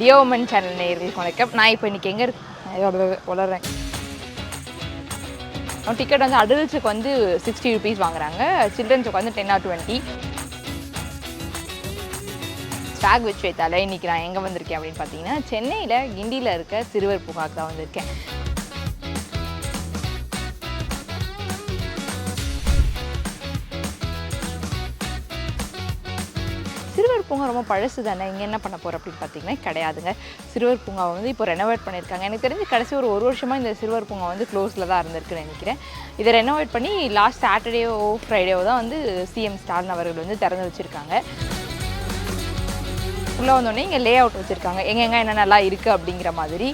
டியோமன் channel நேர்களுக்கு வணக்கம். நான் இப்போ இன்னைக்கு எங்கே இருக்கு? வளர்றேன். டிக்கெட் வந்து அடல்ட்ஸுக்கு வந்து சிக்ஸ்டி ருபீஸ் வாங்குறாங்க. சில்ட்ரன்ஸுக்கு வந்து டென் ஆர் டுவெண்ட்டி ஸ்டாக் வச்சு வைத்தால இன்னைக்கு நான் எங்கே வந்திருக்கேன் அப்படின்னு பார்த்தீங்கன்னா சென்னையில் கிண்டியில் இருக்க சிறுவர் பூங்காக்கு தான் வந்திருக்கேன். சிறுவர் பூங்கா ரொம்ப பழசு தானே? இங்கே என்ன பண்ண போகிறோம் அப்படின்னு பார்த்தீங்கன்னா கிடையாதுங்க. சிறுவர் பூங்காவை வந்து இப்போ ரெனோவேட் பண்ணியிருக்காங்க. எனக்கு தெரிஞ்சு கடைசி ஒரு ஒரு வருஷமாக இந்த சிறுவர் பூங்கா வந்து க்ளோஸில் தான் இருந்திருக்குன்னு நினைக்கிறேன். இதை ரெனோவேட் பண்ணி லாஸ்ட் சாட்டர்டேவோ ஃப்ரைடேவோ தான் வந்து சிஎம் ஸ்டாலின் அவர்கள் வந்து திறந்து வச்சுருக்காங்க. உள்ளே வந்தோடனே இங்கே லே அவுட் வச்சுருக்காங்க. எங்கெங்க என்னென்னலாம் இருக்குது அப்படிங்கிற மாதிரி.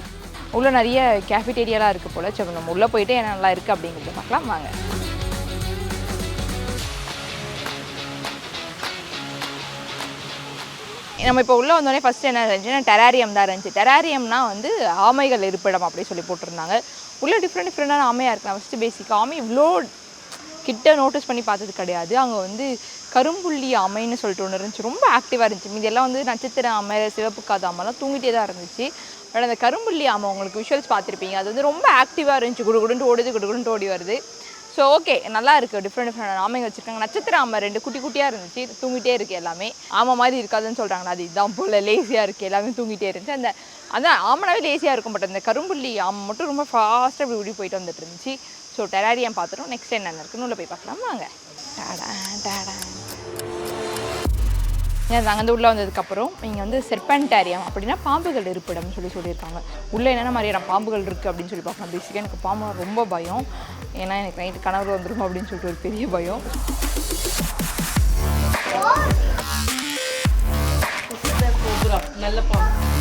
உள்ளே நிறைய கேஃபிடேரியாலாம் இருக்குது போல். சரி நம்ம உள்ளே போயிட்டு என்னென்னலாம் இருக்குது அப்படிங்கிறத பார்க்கலாம். வாங்க. நம்ம இப்போ உள்ளே வந்தோடனே ஃபஸ்ட்டு என்ன இருந்துச்சுன்னா டெராரியம் தான் இருந்துச்சு. டெராரியம்னா வந்து ஆமைகள் இருப்பிடம் அப்படி சொல்லி போட்டிருந்தாங்க. உள்ளே டிஃப்ரெண்ட் டிஃப்ரெண்டான ஆமையாக இருக்கலாம். ஃபஸ்ட்டு பேசிக் ஆமை இவ்வளோ கிட்ட நோட்டீஸ் பண்ணி பார்த்தது கிடையாது. அங்கே வந்து கரும்புள்ளி ஆமைன்னு சொல்லிட்டு ஒன்று இருந்துச்சு. ரொம்ப ஆக்டிவாக இருந்துச்சு. இதெல்லாம் வந்து நட்சத்திர ஆமை சிவப்பு காத ஆமைலாம் தூங்கிட்டே தான் இருந்துச்சு. பட் அந்த கரும்புள்ளி ஆமை உங்களுக்கு விஷுவல்ஸ் பார்த்துருப்பீங்க. அது வந்து ரொம்ப ஆக்டிவாக இருந்துச்சு. குடு குடுன்ட்டு ஓடுது குடு குடுன்ட்டு ஓடி வருது. ஸோ ஓகே நல்லா இருக்குது டிஃப்ரெண்ட் டிஃப்ரெண்ட் ஆமைங்க வச்சுருக்காங்க. நட்சத்திர ஆமை ரெண்டு குட்டி குட்டியாக இருந்துச்சு. தூங்கிட்டே இருக்குது எல்லாமே. ஆமை மாதிரி இருக்காதுன்னு சொல்கிறாங்க அது இதுதான் போல் லேசியாக இருக்குது எல்லாமே தூங்கிட்டே இருந்துச்சு. அந்த அதான் ஆமனாவே லேசியாக இருக்கும். பட் அந்த கரும்புள்ளி ஆமை மட்டும் ரொம்ப ஃபாஸ்ட்டாக இப்படி ஓடி போயிட்டு வந்துட்டு இருந்துச்சு. ஸோ டெராரியம் பார்த்துட்டோம். நெக்ஸ்ட் என்னென்ன இருக்குன்னு உள்ள போய் பார்க்கலாம். வாங்க. டாடா டாடா. ஏன் நாங்கள் வந்து உள்ளே வந்ததுக்கப்புறம் இங்கே வந்து செர்பன்டாரியம் அப்படின்னா பாம்புகள் இருப்பிடம்னு சொல்லி சொல்லியிருக்காங்க. உள்ளே என்னென்ன மாதிரியான பாம்புகள் இருக்குது அப்படின்னு சொல்லி பார்க்கலாம். பேசிக்காக எனக்கு பாம்பு ரொம்ப பயம். ஏன்னா எனக்கு நைட்டு கனவு வந்துடும் அப்படின்னு சொல்லிட்டு ஒரு பெரிய பயம். நல்ல பாம்பு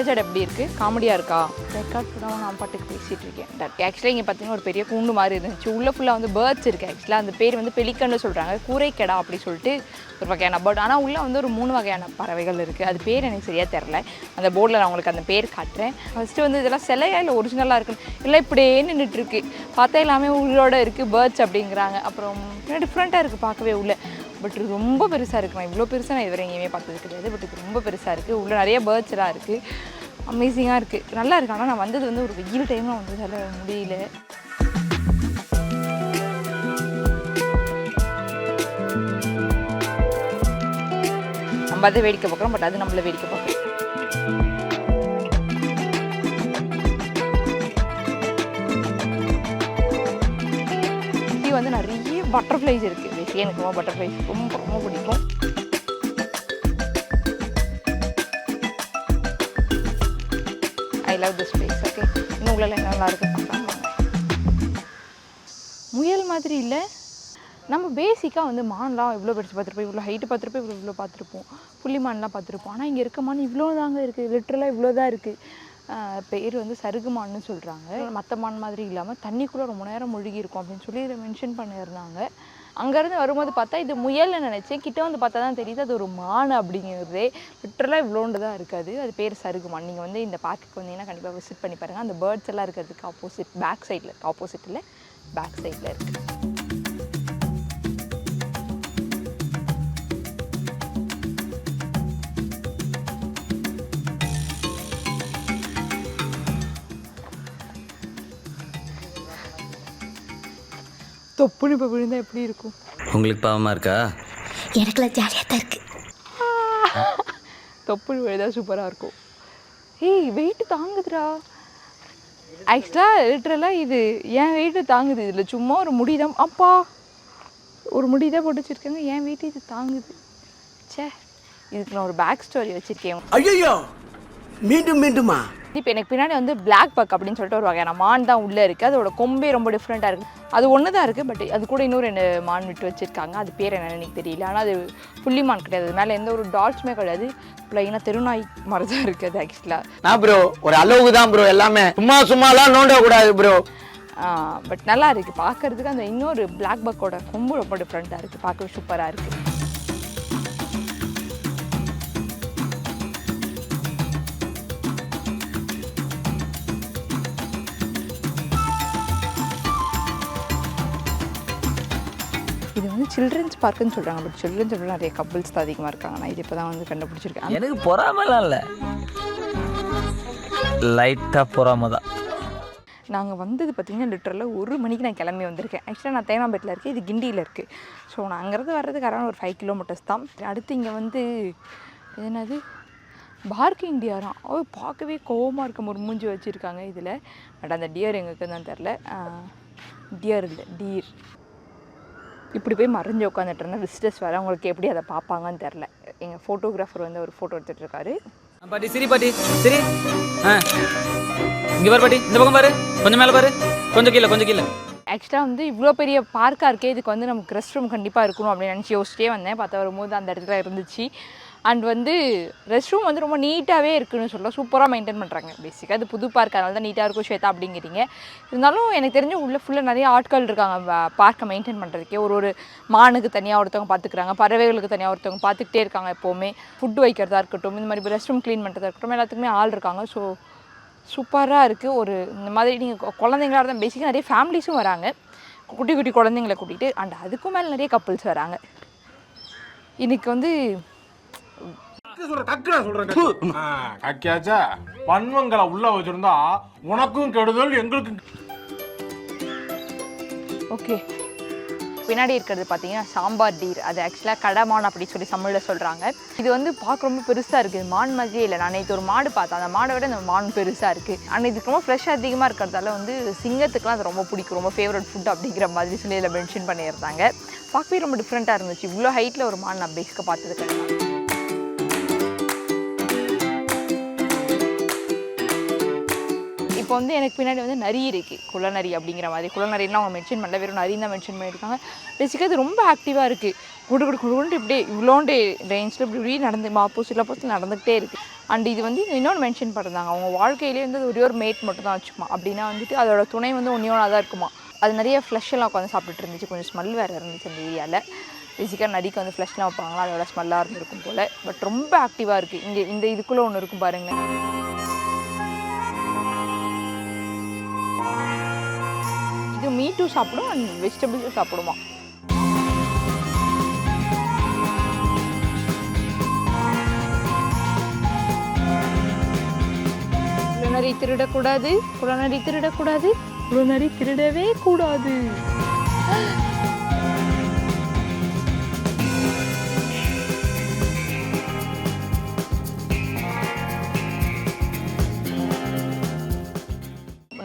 என் ஜடை எப்படி இருக்குது காமெடியாக இருக்கா? ரெக்கார்ட் பண்ணாமல் நான் பாட்டுக்கு பேசிகிட்டு இருக்கேன். ஆக்சுவலாக இங்கே பார்த்தீங்கன்னா ஒரு பெரிய கூண்டு மாதிரி இருந்துச்சு. உள்ளே ஃபுல்லாக வந்து பேர்ட்ஸ் இருக்குது ஆக்சுவலாக அந்த பேர் வந்து பெலிக்கன்னு சொல்கிறாங்க கூரைக்கடா அப்படி சொல்லிட்டு ஒரு வகையான பேர்ட் ஆனால் உள்ளே வந்து ஒரு மூணு வகையான பறவைகள் இருக்குது அது பேர் எனக்கு சரியாக தெரில அந்த போர்டில் நான் உங்களுக்கு அந்த பேர் காட்டுறேன். ஃபஸ்ட்டு வந்து இதெல்லாம் சிலையா இல்லை ஒரிஜினலாக இருக்குன்னு? இல்லை இப்படியே நின்றுட்டுருக்கு பார்த்தா எல்லாமே உயிரோட இருக்குது பேர்ட்ஸ் அப்படிங்கிறாங்க. அப்புறம் டிஃப்ரெண்ட்டாக இருக்குது பார்க்கவே உள்ளே. பட் இது ரொம்ப பெருசாக இருக்கு நான் இவ்வளோ பெருசாக நான் இதுவரை எங்கேயுமே பார்த்தது கிடையாது. பட் இது ரொம்ப பெருசாக இருக்குது உள்ளே நிறைய பேர்ட்ஸ் எல்லாம் இருக்குது அமேசிங்காக இருக்குது நல்லா இருக்கு. ஆனால் நான் வந்தது வந்து ஒரு வெயில் டைமில் வந்ததால் முடியல. நம்ம அதை வேடிக்கை பார்க்குறோம். பட் அது நம்மள வேடிக்கை பார்க்குறோம் பட்டர்ஃப்ளைஸ் இருக்குது பேசியே எனக்கு ரொம்ப பட்டர்ஃப்ளைஸ் ரொம்ப ரொம்ப பிடிக்கும். I love this place okay இன்னும் உள்ள என்ன நல்லா இருக்கு பார்க்கலாம். முயல் மாதிரி இல்லை. நம்ம பேசிக்காக வந்து மான்லாம் இவ்வளோ பெருசு பார்த்துருப்போம் இவ்வளோ ஹைட்டு பார்த்துருப்போம் இவ்வளோ இவ்வளோ பார்த்துருப்போம். புள்ளி மான்லாம் பார்த்துருப்போம். ஆனால் இங்கே இருக்க மான் இவ்வளோ தாங்க இருக்குது லிட்ரலாக இவ்வளோ தான் இருக்குது பேர் வந்து சருகு மான்னு சொல்கிறாங்க மற்ற மான் மாதிரி இல்லாமல் தண்ணிக்குள்ளே ரொம்ப நேரம் முழுகி இருக்கும் அப்படின்னு சொல்லி இதை மென்ஷன் பண்ணியிருந்தாங்க. அங்கேருந்து வரும்போது பார்த்தா இது முயல்னு நினச்சேன். கிட்ட வந்து பார்த்தா தான் தெரியுது அது ஒரு மான் அப்படிங்கிறதே. லிட்டரலாக இவ்வளோண்டு தான் இருக்காது. அது பேர் சருகு மான் நீங்கள் வந்து இந்த பார்க்குக்கு வந்தீங்கன்னா கண்டிப்பாக விசிட் பண்ணி பாருங்கள் அந்த பேர்ட்ஸ் எல்லாம் இருக்கிறதுக்கு ஆப்போசிட் பேக் சைடில் இருக்குது ஆப்போசிட்டில் பேக் சைடில் இருக்குது தொப்புன்னு இப்போ விழுந்தா எப்படி இருக்கும்? உங்களுக்கு பாவமாக இருக்கா? எனக்குலாம் ஜாலியாக தான் இருக்கு. தொப்புள் விழுதா சூப்பராக இருக்கும். ஏய் வெயிட் தாங்குதுடா. ஆக்சுவலாக லிட்ரலாக இது. என் வெயிட்டு தாங்குது? இதில் சும்மா ஒரு முடி தான் அப்பா ஒரு முடி தான் போட்டு வச்சுருக்காங்க என் வெயிட் இது தாங்குது? ச்சே. இதுக்கு நான் ஒரு பேக் ஸ்டோரி வச்சுருக்கேன். ஐயோ மீண்டும் மீண்டுமா? இப்போ எனக்கு பின்னாடி வந்து Black பக் அப்படின்னு சொல்லிட்டு ஒரு வகையான மான் தான் உள்ளே இருக்குது அதோட கொம்பே ரொம்ப டிஃப்ரெண்ட்டாக இருக்குது அது ஒன்று தான் இருக்குது பட் அது கூட இன்னும் ரெண்டு மான் விட்டு வச்சுருக்காங்க. அது பேர் என்னன்னு எனக்கு தெரியல. ஆனால் அது புள்ளி மான் கிடையாது. மேலே எந்த ஒரு டாட்ஸுமே கிடையாது. ப்ளைனாக தெருநாய் மாதிரி தான் இருக்குது அது ஆக்சுவலாக நான் ப்ரோ ஒரு அளவுக்கு தான் ப்ரோ எல்லாமே. சும்மா சும்மாலாம் நோண்ட கூடாது ப்ரோ பட் நல்லா இருக்குது பார்க்கறதுக்கு அந்த இன்னொரு பிளாக் பக்கோட கொம்பு ரொம்ப டிஃப்ரெண்ட்டாக இருக்குது பார்க்கவே சூப்பராக இருக்குது இது வந்து சில்ட்ரன்ஸ் பார்க்குன்னு சொல்கிறாங்க பட் சில்ட்ரன்ஸ் விட நிறைய கப்புள்ஸ் தான் அதிகமாக இருக்காங்க. நான் இது இப்போ தான் வந்து கண்டுபிடிச்சிருக்கேன். எனக்கு பொறாமலாம் இல்லை. லைட்டாக பொறாம தான். நாங்கள் வந்தது பார்த்தீங்கன்னா லிட்டரில் ஒரு மணிக்கு நான் கிளம்பி வந்திருக்கேன். ஆக்சுவலாக நான் தேனாம்பேட்டில் இருக்கேன். இது கிண்டியில் இருக்குது ஸோ நான் அங்கேருந்து வர்றதுக்கு அரௌண்ட் ஒரு ஃபைவ் கிலோமீட்டர்ஸ் தான். அடுத்து இங்கே வந்து என்னது? பார்க்கிங் டியராம் ஓ பார்க்கவே கோவமாக இருக்க ஒரு மூஞ்சி வச்சுருக்காங்க இதில். பட் அந்த டியர் எங்களுக்கு தான் தெரில டியர் இல்லை டீர் இப்படி போய் மறைஞ்சு உட்காந்துட்டுருந்தேன் விசிட்டர்ஸ் வர அவங்களுக்கு எப்படி அதை பார்ப்பாங்கன்னு தெரில எங்கள் ஃபோட்டோகிராஃபர் வந்து ஒரு ஃபோட்டோ எடுத்துகிட்டு இருக்காரு. பாட்டி சிரி பாட்டி. சிரி. ஆ. இங்கே பாரு பாட்டி. இந்த பக்கம் பாரு. கொஞ்சம் மேலே பாரு. கொஞ்சம் கீழே கொஞ்சம் கீழே. ஆக்சுவலாக வந்து இவ்வளோ பெரிய பார்க்காக இருக்கே இதுக்கு வந்து நமக்கு ரெஸ்ட் ரூம் கண்டிப்பாக இருக்கணும் அப்படின்னு நினச்சி யோசிச்சிட்டே வந்தேன். பார்த்தா வரும்போது அந்த இடத்துல இருந்துச்சு. அண்ட் வந்து ரெஸ்ட் ரூம் வந்து ரொம்ப நீட்டாகவே இருக்குன்னு சொல்லலாம் சூப்பராக மெயின்டைன் பண்ணுறாங்க பேசிக்காக அது புது பார்க் அதனால தான் நீட்டாக இருக்கும் ஸ்வேதா அப்படிங்கிறீங்க. இருந்தாலும் எனக்கு தெரிஞ்ச உள்ளே ஃபுல்லாக நிறைய ஆட்கள் இருக்காங்க பார்க்கை மெயின்டைன் பண்ணுறதுக்கே ஒரு ஒரு மானுக்கு தனியாக ஒருத்தவங்க பார்த்துக்குறாங்க பறவைகளுக்கு தனியாக ஒருத்தவங்க பார்த்துக்கிட்டே இருக்காங்க எப்போவுமே. ஃபுட்டு வைக்கிறதா இருக்கட்டும் இந்த மாதிரி ரெஸ்ட் ரூம் க்ளீன் பண்ணுறதா இருக்கட்டும் எல்லாத்துக்குமே ஆள் இருக்காங்க. ஸோ சூப்பராக இருக்குது ஒரு இந்த மாதிரி நீங்கள் குழந்தைங்களா இருந்தால் பேசிக்காக நிறைய ஃபேமிலிஸும் வராங்க. குட்டி குட்டி குழந்தைங்களை கூட்டிகிட்டு அண்ட் அதுக்கும் மேலே நிறைய கப்புள்ஸ் வராங்க. இன்றைக்கி வந்து கக்கியாச்சா பன்மங்களை உள்ள வச்சிருந்தா உனக்கும் கெடுதல் எங்களுக்கும் ஓகே. பின்னாடி இருக்கிறது பார்த்தீங்கன்னா சாம்பார் டீர் அது ஆக்சுவலாக கடமான் அப்படி சொல்லி தமிழில் சொல்கிறாங்க இது வந்து பார்க்க ரொம்ப பெருசாக இருக்குது மான் மாதிரியே இல்லை. நான் நேற்று ஒரு மாடு பார்த்தேன். அந்த மாடை விட இந்த மான் பெருசாக இருக்குது ஆனால் இதுக்கு ரொம்ப ஃப்ரெஷ் அதிகமாக இருக்கிறதால வந்து சிங்கத்துக்குலாம் அது ரொம்ப பிடிக்கும். ரொம்ப ஃபேவரட் ஃபுட் அப்படிங்கிற மாதிரி சொல்லி இதில் மென்ஷன் பண்ணியிருந்தாங்க. பார்க்கவே ரொம்ப டிஃப்ரெண்ட்டாக இருந்துச்சு. இவ்வளோ ஹைட்டில் ஒரு மான் நான் பேஸ்க்கு பார்த்தது இப்போ வந்து எனக்கு பின்னாடி வந்து நரி இருக்குது குளநரி அப்படிங்கிற மாதிரி. குளநரிலாம் அவங்க மென்ஷன் பண்ணல வெறும் நரி தான் மென்ஷன் பண்ணியிருக்காங்க. பேசிக்காக அது ரொம்ப ஆக்டிவாக இருக்குது குடு குடு குடுன்னு இப்படியே இவ்வளோண்டு ரேஞ்சில் இப்படி இப்படி நடந்து ஆப்போசிட் ஆப்போசிட் நடந்துக்கிட்டே இருக்குது அண்ட் இது வந்து இன்னொன்று மென்ஷன் பண்ணுறாங்க. அவங்க வாழ்க்கையிலேயே வந்து அது ஒரே ஒரு மேட் மட்டும் தான் வச்சுமா அப்படின்னா வந்துட்டு அதோட துணை வந்து ஒன்றியோனாக தான் இருக்குமா. அது நிறைய ஃப்ளஷ் எல்லாம் உட்காந்து சாப்பிட்டுட்டு இருந்துச்சு. கொஞ்சம் ஸ்மெல் வேறு இருந்துச்சு அந்த ஏரியாவில் பேசிக்காக நரிக்கு வந்து ஃப்ளஷ்லாம் வைப்பாங்களா? அதோட ஸ்மெல்லாக இருந்திருக்கும் போல். பட் ரொம்ப ஆக்டிவாக இருக்குது இங்கே இந்த இதுக்குள்ளே ஒன்று இருக்கும் பாருங்களேன். இது மீட்டும் சாப்பிடும் அண்ட் வெஜிடபிள்ஸும் சாப்பிடுமா? குளநரி திருடக்கூடாது குளநரி திருடக்கூடாது குளநரி திருடவே கூடாது.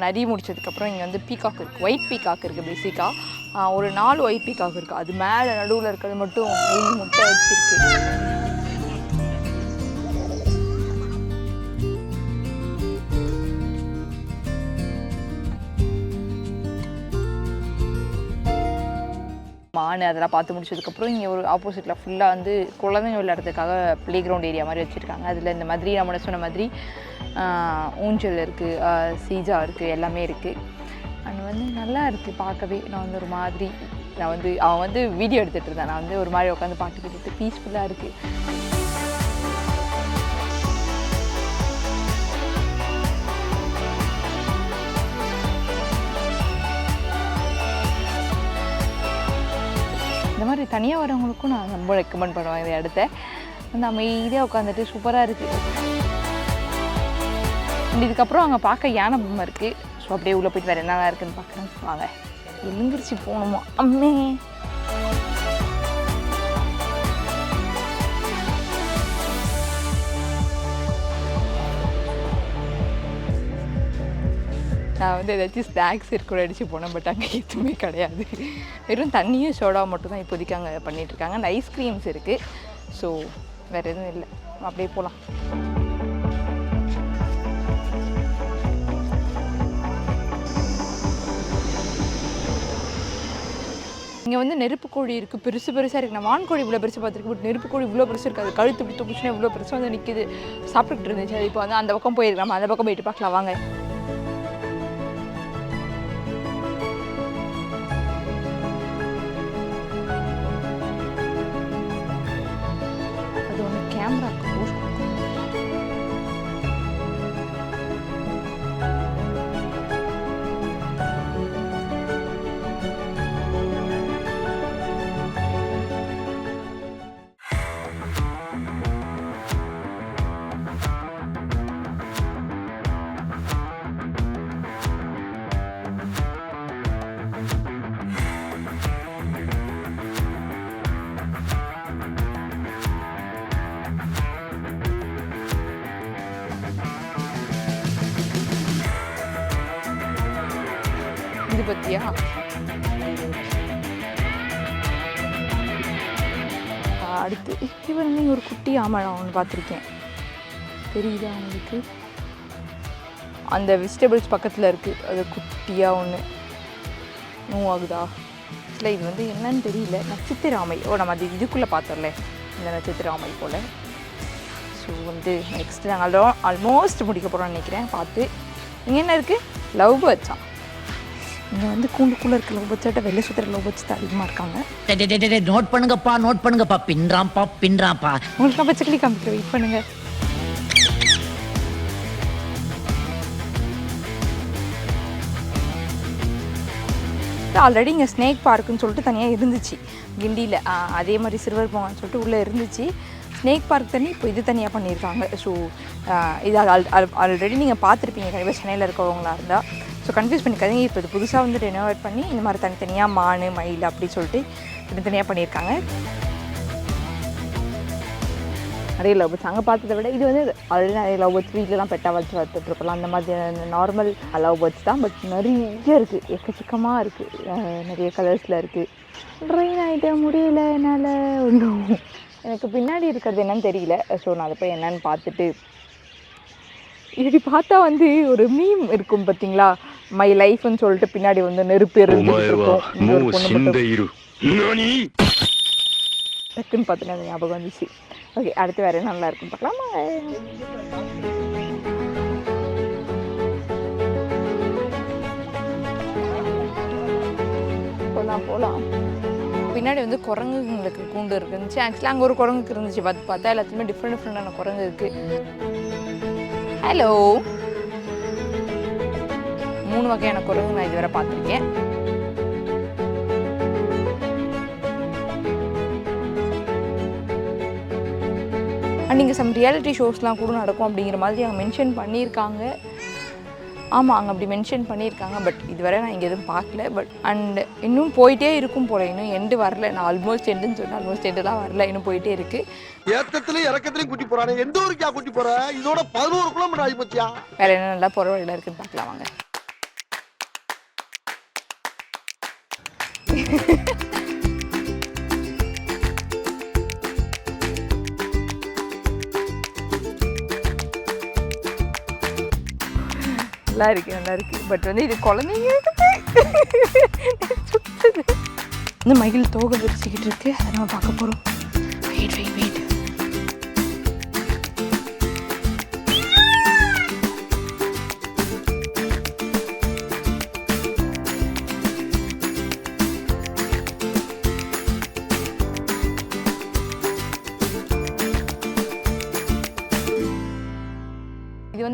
நரி முடிச்சதுக்கப்புறம் இங்கே வந்து பீகாக் இருக்குது ஒயிட் பீகாக் இருக்குது பேசிக்காக ஒரு நாலு ஒயிட் பீகாக் இருக்குது அது மேலே நடுவில் இருக்கிறது மட்டும் முட்டை வச்சிருக்கு மான் அதெல்லாம் பார்த்து முடிச்சதுக்கப்புறம் இங்கே ஒரு ஆப்போசிட்டில் ஃபுல்லாக வந்து குழந்தைங்க விளையாடுறதுக்காக ப்ளே கிரவுண்ட் ஏரியா மாதிரி வச்சுருக்காங்க. அதில் இந்த மாதிரி நம்ம சொன்ன மாதிரி ஊஞ்சல் இருக்குது சீஜா இருக்குது எல்லாமே இருக்குது அண்ட் வந்து நல்லா இருக்குது பார்க்கவே. நான் வந்து ஒரு மாதிரி நான் வந்து அவன் வந்து வீடியோ எடுத்துகிட்டு இருந்தேன். நான் வந்து ஒரு மாதிரி உட்காந்து பாட்டு கேட்டுட்டு பீஸ்ஃபுல்லாக இருக்குது மாதிரி தனியாக வரவங்களுக்கும் நான் ரொம்ப ரெக்கமெண்ட் பண்ணுவேன் இந்த இடத்த வந்து அமைதியாக உட்காந்துட்டு சூப்பராக இருக்குது இதுக்கப்புறம் அங்கே பார்க்க யானை பொம்மை இருக்குது ஸோ அப்படியே உள்ளே போயிட்டு வேறு என்னெல்லாம் இருக்குன்னு பார்க்குறேன். வாங்க. எழுந்திரிச்சு போகணுமா? அம்மே. நான் வந்து ஏதாச்சும் ஸ்நாக்ஸ் இருக்கூட அடித்து போனேன் பட் அங்கே எதுவுமே கிடையாது. வெறும் தண்ணியும் சோடா மட்டும் தான் இப்போதைக்கு அங்கே பண்ணிகிட்ருக்காங்க அந்த ஐஸ்கிரீம்ஸ் இருக்குது ஸோ வேறு எதுவும் இல்லை. அப்படியே போகலாம் இங்கே வந்து நெருப்பு கோழி இருக்குது பெருசு பெருசாக இருக்குது நான் வான்கோழி இவ்வளோ பெருசு பார்த்துருக்கு பட் நெருப்பு கோழி இவ்வளோ பெருசு இருக்காது. கழுத்து இப்படி தூக்குச்சுன்னா இவ்வளோ பெருசு வந்து நிற்கிது சாப்பிட்டுட்டு இருந்துச்சு. அது இப்போ வந்து அந்த பக்கம் போயிருக்கலாம்? அந்த பக்கம் போயிட்டு பார்க்கலாம். வாங்க. பத்தியா அடுத்து இவன் வந்து ஒரு குட்டி ஆமை நான் ஒன்று பார்த்துருக்கேன். தெரியுதா அவங்களுக்கு அந்த வெஜிடபிள்ஸ் பக்கத்தில் இருக்குது அது குட்டியாக ஒன்று மூவ் ஆகுதா இல்லை இது வந்து என்னன்னு தெரியல. நட்சத்திராமை. ஓ நம்ம அது இதுக்குள்ளே பார்த்தோம்ல இந்த நட்சத்திராமை போல். ஸோ வந்து நெக்ஸ்ட் நாங்கள் ஆல்மோஸ்ட் முடிக்க போகிறோம்னு நினைக்கிறேன். பார்த்து இங்கே என்ன இருக்குது லவ் பேர்ட்ஸா இங்கே வந்து கூண்டுக்குள்ளே இருக்க லவ் பேர்ட்ஸாட்ட வெள்ளை சுத்திர லவ் தான் அதிகமாக இருக்காங்க. நோட் பண்ணுங்கப்பா நோட் பண்ணுங்கப்பா. பின்றாம்பா பின்றாம்பா உங்களுக்கு நான் பச்சைக்கிளி காமிக்கிறேன் வெயிட் பண்ணுங்கள் ஆல்ரெடி இங்கே ஸ்னேக் பார்க்குன்னு சொல்லிட்டு தனியாக இருந்துச்சு. கிண்டியில் அதே மாதிரி சிறுவர் பூங்கான்னு சொல்லிட்டு உள்ளே இருந்துச்சு. ஸ்னேக் பார்க் தண்ணி இப்போ இது தனியாக பண்ணியிருக்காங்க. ஸோ இது ஆல்ரெடி நீங்கள் பார்த்துருப்பீங்க. கண்டிப்பாக சென்னையில் இருக்கவங்களா இருந்தால் ஸோ கன்ஃபியூஸ் பண்ணிக்காதீங்க. இப்போ இது புதுசாக வந்து ரெனோவேட் பண்ணி இந்த மாதிரி தனித்தனியாக மானு மயில் அப்படி சொல்லிட்டு தனித்தனியாக பண்ணியிருக்காங்க. நிறைய லவ் பேர்ட்ஸ் அங்கே பார்த்ததை விட இது வந்து ஆல்ரெடி நிறைய லவ் பேர்ட்ஸ் வீட்டிலலாம் பெட்டாக வச்சு வளர்த்துட்ருக்கலாம் அந்த மாதிரி நார்மல் லவ் பேர்ட்ஸ் தான். பட் நிறைய இருக்குது எக்கச்சக்கமாக இருக்குது நிறைய கலர்ஸில் இருக்குது ட்ரெயின் ஆகிட்ட முடியல என்னால். ஒன்றும் எனக்கு பின்னாடி இருக்கிறது என்னன்னு தெரியல. ஸோ நான் அதை போய் என்னன்னு பார்த்துட்டு இப்படி பார்த்தா வந்து ஒரு மீம் இருக்கும் பார்த்தீங்களா? மை லைஃப்னு சொல்லிட்டு பின்னாடி வந்து நெருப்பு மட்டும் டக்குன்னு பார்த்துட்டு அந்த ஞாபகம் வந்துச்சு. ஓகே அடுத்து வேறு நல்லா இருக்கும் பார்க்கலாமா போகலாம் போகலாம் பின்னாடி வந்து குரங்குங்களுக்கு கூண்டு இருந்துச்சு. ஆக்சுவலாக அங்கே ஒரு குரங்குக்கு இருந்துச்சு. பார்த்து பார்த்தா எல்லாத்துலேயுமே டிஃப்ரெண்ட் டிஃப்ரெண்டான குரங்கு இருக்குது ஹலோ மூணு வகையான குரங்கு நான் இதுவரை பார்த்துருக்கேன். அண்ட் இங்கே சம் ரியாலிட்டி ஷோஸ்லாம் கூட நடக்கும் அப்படிங்கிற மாதிரி அங்கே மென்ஷன் பண்ணியிருக்காங்க. ஆமாம் அங்கே அப்படி மென்ஷன் பண்ணியிருக்காங்க பட் இதுவரை நான் இங்கே எதுவும் பார்க்கல. பட் அண்ட் இன்னும் போயிட்டே இருக்கும் போல இன்னும் எண்டு வரல. நான் ஆல்மோஸ்ட் எண்டுன்னு சொன்னேன் ஆல்மோஸ்ட் எண்டுலாம் வரல இன்னும் போயிட்டே இருக்குது ஏத்தத்திலயும் இறக்கத்திலயும் குட்டி போறானே. எந்த ஊருக்கா குட்டி போற? இதோட பதினோரு கிலோமீட்டர் ஆகி போச்சியா? வேறு என்ன நல்லா போகிற வழியில் இருக்குன்னு பார்க்கலாம் வாங்க. நல்லா இருக்கு நல்லா இருக்கு. பட் வந்து இது குழந்தைங்க சுத்துது. இந்த மயில் தோகை விரிச்சிக்கிட்டு இருக்கு. அதை நம்ம பார்க்க போகிறோம் வெயிட் வெயிட் வெயிட்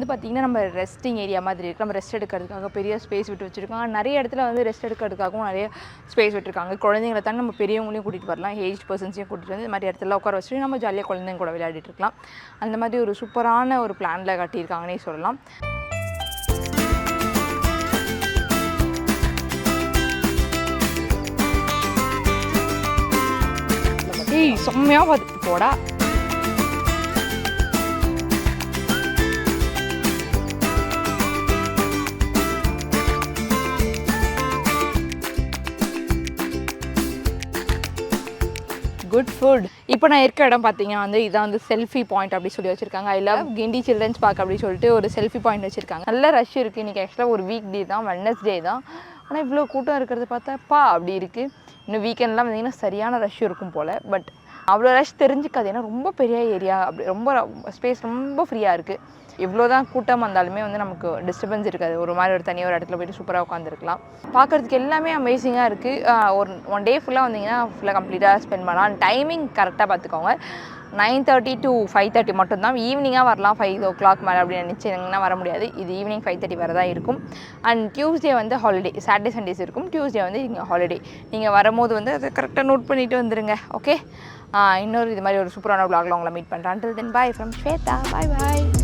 வந்து பார்த்திங்கன்னா நம்ம ரெஸ்டிங் ஏரியா மாதிரி இருக்குது நம்ம ரெஸ்ட் எடுக்கிறதுக்காக பெரிய ஸ்பேஸ் விட்டு வச்சுருக்கோம் நிறைய இடத்துல வந்து ரெஸ்ட் எடுக்கிறதுக்காகவும் நிறைய ஸ்பேஸ் விட்டுருக்காங்க. குழந்தைங்களை தானே நம்ம பெரியவங்களையும் கூட்டிகிட்டு வரலாம். ஏஜ் பர்சன்ஸையும் கூட்டிகிட்டு வந்து இந்த மாதிரி இடத்துல உட்கார வச்சுட்டு நம்ம ஜாலியாக குழந்தைங்க கூட விளையாடிட்டு இருக்கலாம். அந்த மாதிரி ஒரு சூப்பரான ஒரு பிளானில் கட்டியிருக்காங்கன்னே சொல்லலாம். செம்மையாக பார்த்து போடா. குட் ஃபுட் இப்போ நான் இருக்க இடம் பார்த்தீங்கன்னா வந்து இதான் வந்து செல்ஃபி பாயிண்ட் அப்படி சொல்லி வச்சிருக்காங்க. I love Guindy children's park அப்படின்னு சொல்லிட்டு ஒரு செல்ஃபி பாயிண்ட் வச்சிருக்காங்க. நல்ல ரஷ் இருக்குது இன்றைக்கி ஆக்சுவலாக ஒரு வீக் டே தான் வெட்னஸ்டே தான். ஆனால் இவ்வளோ கூட்டம் இருக்கிறது பார்த்தா பா அப்படி இருக்குது இன்னும் வீக்கெண்ட்லாம் வந்தீங்கன்னா சரியான ரஷ் இருக்கும் போல். பட் அவ்வளோ ரஷ் தெரிஞ்சுக்காது. ஏன்னா ரொம்ப பெரிய ஏரியா அப்படி ரொம்ப ஸ்பேஸ் ரொம்ப ஃப்ரீயாக இருக்குது எவ்வளோ தான் கூட்டம் வந்தாலுமே வந்து நமக்கு டிஸ்டர்பன்ஸ் இருக்காது. ஒரு மாதிரி ஒரு தனியாக ஒரு இடத்துல போயிட்டு சூப்பராக உட்காந்துருக்கலாம் பார்க்குறதுக்கு எல்லாமே அமேசிங்காக இருக்குது ஒரு ஒன் டே ஃபுல்லாக வந்தீங்கன்னா ஃபுல்லாக கம்ப்ளீட்டாக ஸ்பெண்ட் பண்ணலாம். டைமிங் கரெக்டாக பார்த்துக்கோங்க. Nine thirty to five thirty மட்டும்தான். ஈவினிங்காக வரலாம். ஃபைவ் ஓ கிளாக் மேலே அப்படின்னு நினச்சிங்கன்னா வர முடியாது. இது ஈவினிங் ஃபைவ் தேர்ட்டி வரை தான் இருக்கும். அண்ட் டியூஸ்டே வந்து ஹாலிடே சாட்டர்டே சண்டேஸ் இருக்கும். டியூஸ்டே வந்து இங்கே ஹாலிடே நீங்கள் வரும்போது வந்து அதை கரெக்டாக நோட் பண்ணிவிட்டு வந்துடுங்க ஓகே இன்னொரு இது மாதிரி ஒரு சூப்பரான vlogல உங்களை மீட் பண்ணுறேன் until then bye from Shweta. Bye bye